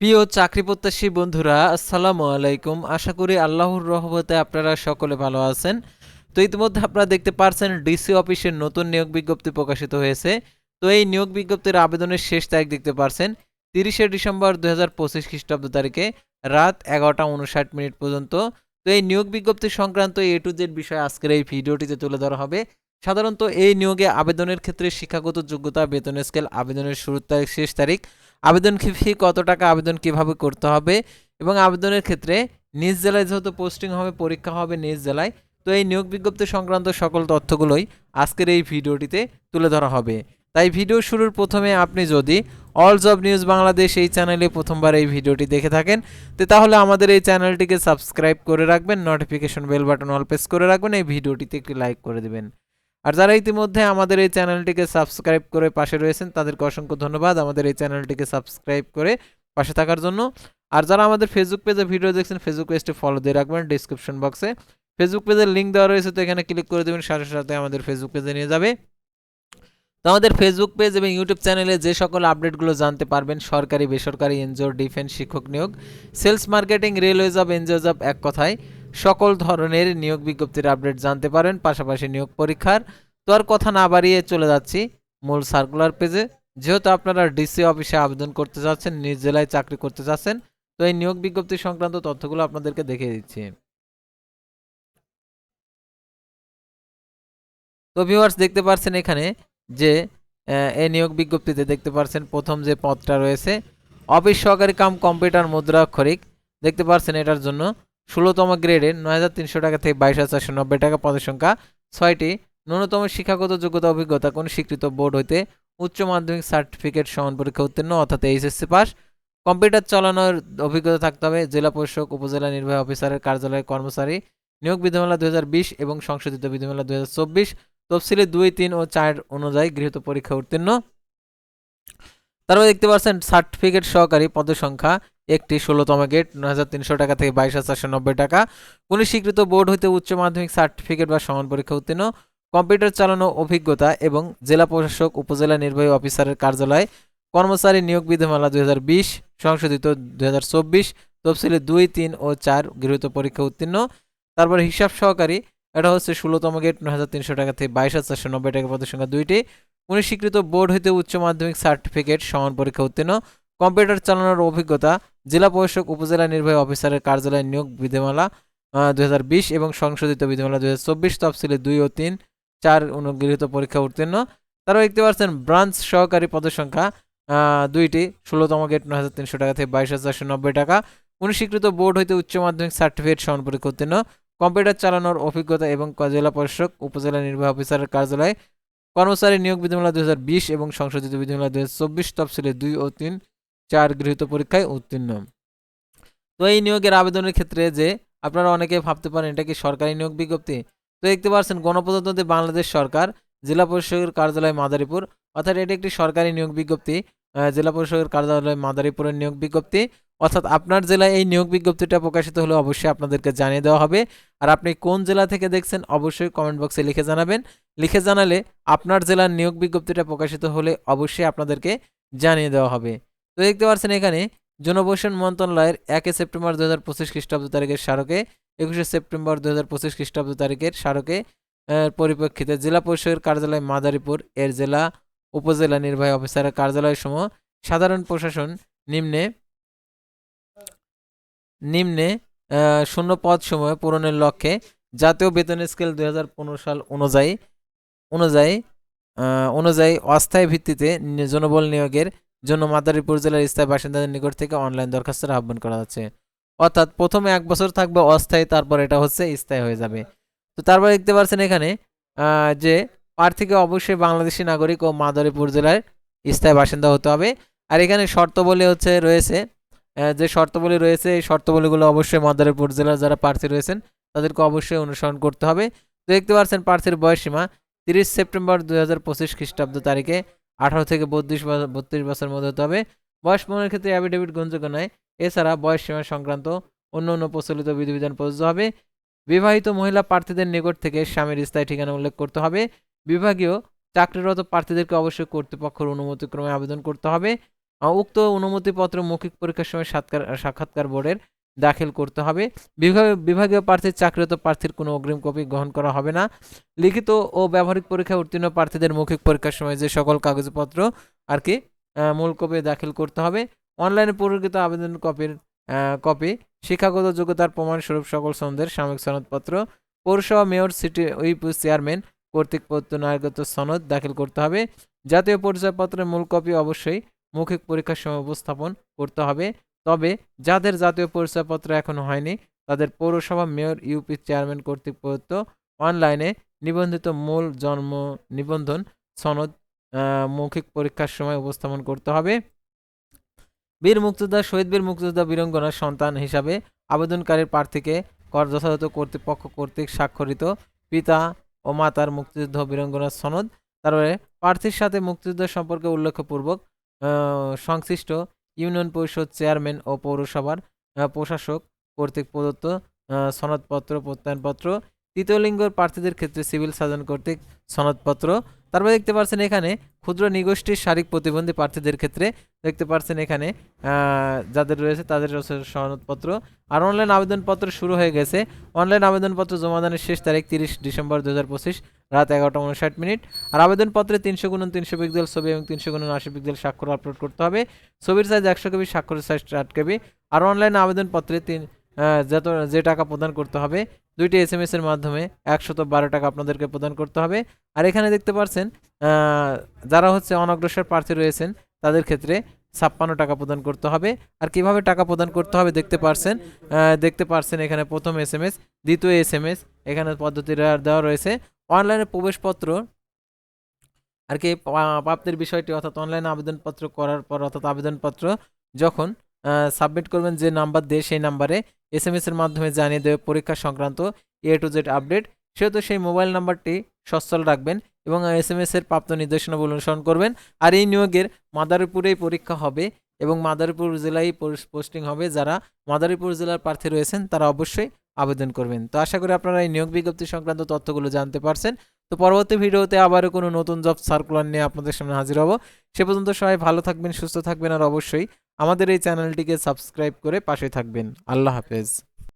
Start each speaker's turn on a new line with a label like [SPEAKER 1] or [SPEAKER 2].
[SPEAKER 1] প্রিয় চাকরি প্রত্যাশী বন্ধুরা, আসসালামু আলাইকুম। আশা করি আল্লাহর রহমতে আপনারা সকলে ভালো আছেন। তো ইতিমধ্যে আপনারা দেখতে পারছেন, ডিসি অফিসের নতুন নিয়োগ বিজ্ঞপ্তি প্রকাশিত হয়েছে। তো এই নিয়োগ বিজ্ঞপ্তির আবেদনের শেষ তারিখ দেখতে পারছেন, তিরিশে ডিসেম্বর দু হাজার পঁচিশ খ্রিস্টাব্দ তারিখে, রাত এগারোটা উনষাট মিনিট পর্যন্ত। তো এই নিয়োগ বিজ্ঞপ্তি সংক্রান্ত এ টু জেড বিষয় আজকের এই ভিডিওটিতে তুলে ধরা হবে। সাধারণত এই নিয়োগে আবেদনের ক্ষেত্রে শিক্ষাগত যোগ্যতা, বেতন স্কেল, আবেদনের শুরুর তারিখ, শেষ তারিখ আবেদন ফি কত টাকা, আবেদন কীভাবে করতে হবে? এবং আবেদনের ক্ষেত্রে নিজ জেলায় যেহেতু পোস্টিং হবে, পরীক্ষা হবে নিজ জেলায়, তো এই নিয়োগ বিজ্ঞপ্তি সংক্রান্ত সকল তথ্যগুলোই আজকের এই ভিডিওটিতে তুলে ধরা হবে। তাই ভিডিও শুরুর প্রথমে আপনি যদি অল জব নিউজ বাংলাদেশ এই চ্যানেলে প্রথমবার এই ভিডিওটি দেখে থাকেন, তো তাহলে আমাদের এই চ্যানেলটিকে সাবস্ক্রাইব করে রাখবেন notification bell button all press করে রাখবেন, এই ভিডিওটিতে একটি লাইক করে দেবেন। আর যারা ইতিমধ্যে আমাদের এই চ্যানেলটিকে সাবস্ক্রাইব করে পাশে রয়েছেন, তাদেরকে অসংখ্য ধন্যবাদ আমাদের এই চ্যানেলটিকে সাবস্ক্রাইব করে পাশে থাকার জন্য। আর যারা আমাদের ফেসবুক পেজে ভিডিও দেখছেন ফেসবুক পেজটি ফলো দিয়ে রাখবেন ডিসক্রিপশন বক্সে ফেসবুক পেজের লিঙ্ক দেওয়া রয়েছে, তো এখানে ক্লিক করে দেবেন, সাথে সাথে আমাদের ফেসবুক পেজে নিয়ে যাবে। তো আমাদের ফেসবুক পেজ এবং ইউটিউব চ্যানেলে যে সকল আপডেটগুলো জানতে পারবেন, সরকারি, বেসরকারি এনজিও ডিফেন্স শিক্ষক নিয়োগ sales marketing railway job NGO job এক কথায় সকল ধরনের নিয়োগ বিজ্ঞপ্তির আপডেট জানতে পারেন, পাশাপাশি নিয়োগ পরীক্ষার তো আর কথা না বাড়িয়ে চলে যাচ্ছি মূল সার্কুলার পেজে যেহেতু আপনারা ডিসি অফিসে আবেদন করতে চাচ্ছেন নিজ জেলায় চাকরি করতে চাচ্ছেন তো এই নিয়োগ বিজ্ঞপ্তি সংক্রান্ত তথ্যগুলো আপনাদেরকে দেখিয়ে দিচ্ছি। তো ভিউয়ার্স দেখতে পাচ্ছেন এখানে যে এই নিয়োগ বিজ্ঞপ্তিতে দেখতে পাচ্ছেন প্রথম যে পদটা রয়েছে, অফিস সহকারী কাম কম্পিউটার মুদ্রা অক্ষরিক দেখতে পাচ্ছেন এটার জন্য ষোলোতম গ্রেডে নয় হাজার তিনশো টাকা থেকে বাইশ হাজার চারশো নব্বই টাকা পদের সংখ্যা। ছয়টি ন্যূনতম শিক্ষাগত যোগ্যতা অভিজ্ঞতা কোন স্বীকৃত বোর্ড হইতে উচ্চ মাধ্যমিক সার্টিফিকেট সমান পরীক্ষা উত্তীর্ণ অর্থাৎ এইচএসসি পাস। কম্পিউটার চালানোর অভিজ্ঞতা থাকতে হবে। জেলা পরিষদ উপজেলা নির্বাহী অফিসারের কার্যালয়ের কর্মচারী, নিয়োগ বিধিমালা দু হাজার বিশ এবং সংশোধিত বিধিমালা দুই তফসিলে দুই, তিন ও চার অনুযায়ী গৃহীত পরীক্ষা উত্তীর্ণ। তারপরে দেখতে পাচ্ছেন, সার্টিফিকেট সহকারী পদের সংখ্যা একটি, ষোলোতম গেট, নয় হাজার তিনশো টাকা থেকে বাইশ হাজার চারশো নব্বই টাকা। কোন স্বীকৃত বোর্ড হইতে উচ্চ মাধ্যমিক সার্টিফিকেট বা সমান পরীক্ষা উত্তীর্ণ। কম্পিউটার চালানো অভিজ্ঞতা এবং জেলা প্রশাসক, উপজেলা নির্বাহী অফিসারের কার্যালয়, কর্মচারী নিয়োগ বিধিমালা দুই হাজার বিশ, সংশোধিত দুই হাজার চব্বিশ, তফসিলে দুই, তিন ও চার গৃহীত পরীক্ষা উত্তীর্ণ। তারপর হিসাব সহকারী, এটা হচ্ছে ষোলোতম গেট, নয় হাজার তিনশো টাকা থেকে বাইশ হাজার চারশো নব্বই টাকা পদের সংখ্যা দুইটি। উনি স্বীকৃত বোর্ড হইতে উচ্চ মাধ্যমিক সার্টিফিকেট সমান পরীক্ষা উত্তীর্ণ। কম্পিউটার চালানোর অভিজ্ঞতা, জেলা প্রশাসক, উপজেলা নির্বাহী অফিসারের কার্যালয় নিয়োগ বিধিমালা দুই হাজার বিশ এবং সংশোধিত বিধিমালা দুই হাজার চব্বিশ, তফসিলে দুই ও তিন। চার অনুগৃহীত পরীক্ষা উত্তীর্ণ। তারা দেখতে পাচ্ছেন, ব্রাঞ্চ সহকারী পদের সংখ্যা দুইটি, ষোলোতম গেট নয় হাজার তিনশো টাকা থেকে বাইশ হাজার নব্বই টাকা। উনি স্বীকৃত বোর্ড হইতে উচ্চ মাধ্যমিক সার্টিফিকেট সমান পরীক্ষা উত্তীর্ণ। কম্পিউটার চালানোর অভিজ্ঞতা এবং জেলা প্রশাসক, উপজেলা নির্বাহী অফিসারের কার্যালয়ে কর্মচারী নিয়োগ বিধিমালা দুই হাজার বিশ এবং সংশোধিত বিধিমালা দুই হাজার চব্বিশ তফসিলে দুই ও তিন, চার গৃহীত পরীক্ষায় উত্তীর্ণ। তো এই নিয়োগের আবেদনের ক্ষেত্রে যে আপনারা অনেকে ভাবতে পারেন, এটা কি সরকারি নিয়োগ বিজ্ঞপ্তি? তো দেখতে পাচ্ছেন গণপ্রজাতন্ত্রী বাংলাদেশ সরকার, জেলা পরিষদের কার্যালয় মাদারীপুর। অর্থাৎ এটি একটি সরকারি নিয়োগ বিজ্ঞপ্তি। জেলা পরিষদের কার্যালয় মাদারীপুরের নিয়োগ বিজ্ঞপ্তি। অর্থাৎ আপনার জেলায় এই নিয়োগ বিজ্ঞপ্তিটা প্রকাশিত হলে অবশ্যই আপনাদেরকে জানিয়ে দেওয়া হবে। আর আপনি কোন জেলা থেকে দেখছেন অবশ্যই কমেন্ট বক্সে লিখে জানাবেন। লিখে জানালে আপনার জেলার নিয়োগ বিজ্ঞপ্তিটা প্রকাশিত হলে অবশ্যই আপনাদেরকে জানিয়ে দেওয়া হবে। তো দেখতে পাচ্ছেন এখানে জনবসন মন্ত্রণালয়ের একে সেপ্টেম্বর দু হাজার পঁচিশ খ্রিস্টাব্দ তারিখের স্মারকে একুশে সেপ্টেম্বর দু হাজার পঁচিশ খ্রিস্টাব্দ তারিখের স্মারকে পরিপ্রেক্ষিতে জেলা পরিষদের কার্যালয় মাদারীপুর, এর জেলা উপজেলা নির্বাহী অফিসারের কার্যালয় সমূহ সাধারণ প্রশাসন নিম্নে নিম্নে শূন্য পদ সময় পূরণের লক্ষ্যে জাতীয় বেতন স্কেল দুই হাজার পনেরো সাল অনুযায়ী অনুযায়ী অনুযায়ী অস্থায়ী ভিত্তিতে জনবল নিয়োগের জন্য মাদারীপুর জেলার স্থায়ী বাসিন্দাদের নিকট থেকে অনলাইন দরখাস্তের আহ্বান করা হচ্ছে। অর্থাৎ প্রথমে এক বছর থাকবে অস্থায়ী, তারপর এটা হচ্ছে স্থায়ী হয়ে যাবে। তো তারপর দেখতে পাচ্ছেন এখানে যে প্রার্থীকে অবশ্যই বাংলাদেশি নাগরিক ও মাদারীপুর জেলার স্থায়ী বাসিন্দা হতে হবে। আর এখানে শর্তবলী হচ্ছে রয়েছে যে শর্তবলী রয়েছে, এই শর্তবলীগুলো অবশ্যই মাদারীপুর জেলার যারা প্রার্থী রয়েছেন, তাদেরকে অবশ্যই অনুসরণ করতে হবে। তো দেখতে পাচ্ছেন প্রার্থীর বয়সসীমা তিরিশ সেপ্টেম্বর দুই হাজার পঁচিশ খ্রিস্টাব্দ তারিখে আঠারো থেকে বত্রিশ বত্রিশ বছরের মধ্যে হতে হবে। বয়স প্রমাণের ক্ষেত্রে অ্যাফিডেভিট গ্রহণযোগ্য নয়। এছাড়া বয়স সীমা সংক্রান্ত অন্য অন্য প্রচলিত বিধিবিধান প্রযোজ্য হবে। বিবাহিত মহিলা প্রার্থীদের নিকট থেকে স্বামীর স্থায়ী ঠিকানা উল্লেখ করতে হবে। বিভাগীয় চাকরিরত প্রার্থীদেরকে অবশ্যই কর্তৃপক্ষের অনুমতিক্রমে আবেদন করতে হবে। উক্ত অনুমতিপত্র মৌখিক পরীক্ষার সময় সাক্ষাৎকার সাক্ষাৎকার বোর্ডের দাখিল করতে হবে। বিভাগ বিভাগীয় প্রার্থীর চাকরিরত প্রার্থীর কোনো অগ্রিম কপি গ্রহণ করা হবে না। লিখিত ও ব্যবহারিক পরীক্ষায় উত্তীর্ণ প্রার্থীদের মৌখিক পরীক্ষার সময় যে সকল কাগজপত্র আর কি মূল কপি দাখিল করতে হবে। অনলাইনে পূরকৃত আবেদন কপির কপি, শিক্ষাগত যোগ্যতার প্রমাণস্বরূপ সকল সনদের সাময়িক সনদপত্র, পৌরসভা মেয়র, সিটি উইপ চেয়ারম্যান কর্তৃক প্রত্যয়নগত সনদ দাখিল করতে হবে। জাতীয় পরিচয়পত্রের মূল কপি অবশ্যই মৌখিক পরীক্ষার সময় উপস্থাপন করতে হবে। তবে যাদের জাতীয় পরিচয়পত্র এখনও হয়নি, তাদের পৌরসভা মেয়র, ইউপি চেয়ারম্যান কর্তৃক প্রদত্ত অনলাইনে নিবন্ধিত মূল জন্ম নিবন্ধন সনদ মৌখিক পরীক্ষার সময় উপস্থাপন করতে হবে। বীর মুক্তিযোদ্ধা, শহীদ বীর মুক্তিযোদ্ধা বীরঙ্গনার সন্তান হিসাবে আবেদনকারীর প্রার্থীকে কর যথাযথ কর্তৃপক্ষ কর্তৃক স্বাক্ষরিত পিতা ও মাতার মুক্তিযুদ্ধ বীরঙ্গনার সনদ। তারপরে প্রার্থীর সাথে মুক্তিযুদ্ধ সম্পর্কে উল্লেখপূর্বক সংশ্লিষ্ট ইউনিয়ন পরিষদ চেয়ারম্যান ও পৌরসভার প্রশাসক কর্তৃক প্রদত্ত সনদপত্র প্রত্যয়নপত্র। তৃতীয় লিঙ্গর প্রার্থীদের ক্ষেত্রে সিভিল সার্জন কর্তৃক সনদপত্র। তারপরে দেখতে পাচ্ছেন এখানে ক্ষুদ্র নিগোষ্ঠীর শারীরিক প্রতিবন্ধী প্রার্থীদের ক্ষেত্রে দেখতে পাচ্ছেন এখানে যাদের রয়েছে তাদের সনদপত্র। আর অনলাইন আবেদনপত্র শুরু হয়ে গেছে। অনলাইন আবেদনপত্র জমাদানের শেষ তারিখ তিরিশ ডিসেম্বর দু হাজার পঁচিশ, রাত এগারোটা উনষাট মিনিট। আর আবেদনপত্রে তিনশো গুণন তিনশো পিক্সেল ছবি এবং তিনশো গুণন আশি পিক্সেল স্বাক্ষর আপলোড করতে হবে। ছবির সাইজ একশো কেবি, স্বাক্ষরের সাইজ আট কেবি। আর অনলাইন আবেদনপত্রে তিন যত, যে টাকা প্রদান করতে হবে দুইটি এস এম এর মাধ্যমে একশত বারো টাকা আপনাদেরকে প্রদান করতে হবে। আর এখানে দেখতে পাচ্ছেন যারা হচ্ছে অনগ্রসর প্রার্থী রয়েছেন, তাদের ক্ষেত্রে ছাপ্পান্ন টাকা প্রদান করতে হবে। আর কীভাবে টাকা প্রদান করতে হবে দেখতে পারছেন দেখতে পারছেন এখানে প্রথম এস এম এস দ্বিতীয় এস এম এস এখানে পদ্ধতিটা দেওয়া রয়েছে। অনলাইনে প্রবেশপত্র, আর কি প্রাপ্তির বিষয়টি অর্থাৎ অনলাইনে আবেদনপত্র করার পর অর্থাৎ আবেদনপত্র, যখন সাবমিট করবেন যে নাম্বার দিয়ে সেই নাম্বারে এস এম এস এর মাধ্যমে জানিয়ে দেবে পরীক্ষা সংক্রান্ত এ টু জেড আপডেট সেহেতু সেই মোবাইল নাম্বারটি সচ্ছল রাখবেন এবং এস এম এস এর প্রাপ্ত নির্দেশনাবলী অনুসরণ করবেন। আর এই নিয়োগের মাদারীপুরেই পরীক্ষা হবে এবং মাদারীপুর জেলায় পোস্টিং হবে। যারা মাদারীপুর জেলার প্রার্থী রয়েছেন, তারা অবশ্যই আবেদন করবেন। তো আশা করি আপনারা এই নিয়োগ বিজ্ঞপ্তি সংক্রান্ত তথ্যগুলো জানতে পারছেন। তো পরবর্তী ভিডিওতে আবারও কোনো নতুন জব সার্কুলার নিয়ে আপনাদের সামনে হাজির হব। সে পর্যন্ত সবাই ভালো থাকবেন, সুস্থ থাকবেন আর অবশ্যই আমাদের এই চ্যানেলটিকে সাবস্ক্রাইব করে পাশে থাকবেন। আল্লাহ হাফেজ।